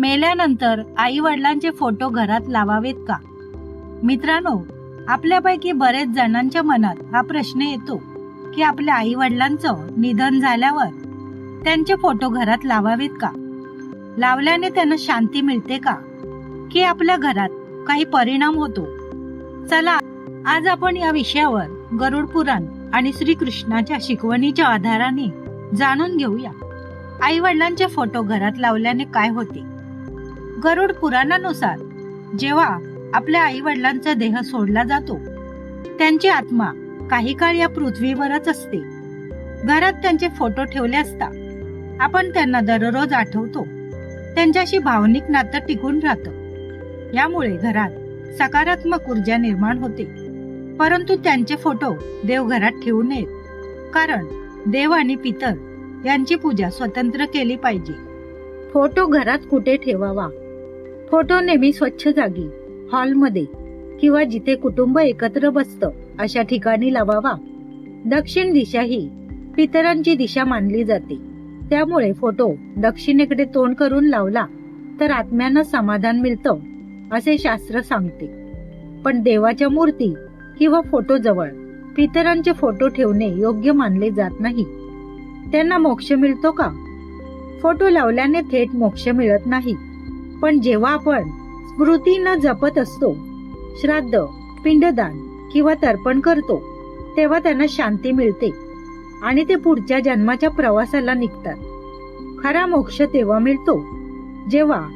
मेल्यानंतर आई वडिलांचे फोटो घरात लावावेत का? मित्रांनो आपल्यापैकी बरेच जणांच्या मनात हा प्रश्न येतो की आपल्या आई वडिलांचं निधन झाल्यावर त्यांचे फोटो घरात लावावेत का? लावल्याने त्यांना शांती मिळते का? की आपल्या घरात काही परिणाम होतो? चला आज आपण या विषयावर गरुड पुराण आणि श्रीकृष्णाच्या शिकवणीच्या आधाराने जाणून घेऊया. आई वडिलांचे फोटो घरात लावल्याने काय होते? गरुड पुराणानुसार जेव्हा आपल्या आई वडिलांचा देह सोडला जातो त्यांची आत्मा काही काळ या पृथ्वीवरच असते. घरात त्यांचे फोटो ठेवले असता आपण त्यांना दररोज आठवतो. त्यांच्याशी भावनिक नातं टिकून राहतं. यामुळे घरात सकारात्मक ऊर्जा निर्माण होते. परंतु त्यांचे फोटो देवघरात ठेवू नयेत. कारण देव आणि पितर यांची पूजा स्वतंत्र केली पाहिजे. फोटो घरात कुठे ठेवावा? फोटो नेहमी स्वच्छ जागी हॉलमध्ये किंवा जिथे कुटुंब एकत्र बसतं अशा ठिकाणी लावावा. दक्षिण दिशा ही पितरांची दिशा मानली जाते. त्यामुळे फोटो दक्षिणेकडे तोंड करून लावला तर आत्म्यांना समाधान मिळतं असे शास्त्र सांगते. पण देवाच्या मूर्ती किंवा फोटो जवळ पितरांचे फोटो ठेवणे योग्य मानले जात नाही. त्यांना मोक्ष मिळतो का? फोटो लावल्याने थेट मोक्ष मिळत नाही. पण जेव्हा आपण स्मृतीनं जपत असतो श्राद्ध पिंडदान किंवा तर्पण करतो तेव्हा त्यांना शांती मिळते आणि ते पुढच्या जन्माच्या प्रवासाला निघतात. खरा मोक्ष तेव्हा मिळतो जेव्हा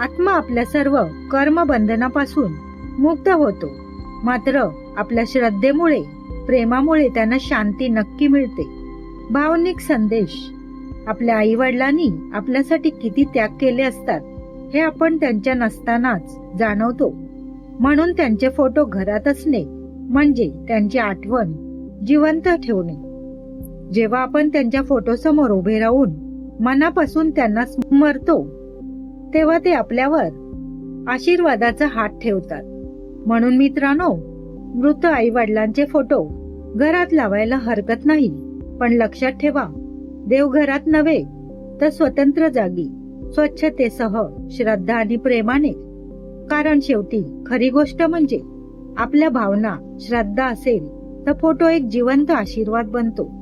आत्मा आपल्या सर्व कर्म बंधनापासून मुक्त होतो. मात्र आपल्या श्रद्धेमुळे प्रेमामुळे त्यांना शांती नक्की मिळते. भावनिक संदेश आपल्या आई वडिलांनी आपल्यासाठी किती त्याग केले असतात हे आपण त्यांच्या नसतानाच जाणवतो. म्हणून त्यांचे फोटो घरात असणे म्हणजे त्यांची आठवण जिवंत ठेवणे. जेव्हा आपण त्यांच्या फोटो समोर उभे राहून मनापासून त्यांना स्मरतो तेव्हा ते आपल्यावर आशीर्वादाचा हात ठेवतात. म्हणून मित्रांनो मृत आई वडिलांचे फोटो घरात लावायला हरकत नाही पण लक्षात ठेवा देवघरात नव्हे तर स्वतंत्र जागी. स्वच्छतेसह श्रद्धा आणि प्रेमाने. कारण शेवटी खरी गोष्ट म्हणजे आपल्या भावना श्रद्धा असेल तर फोटो एक जिवंत आशीर्वाद बनतो.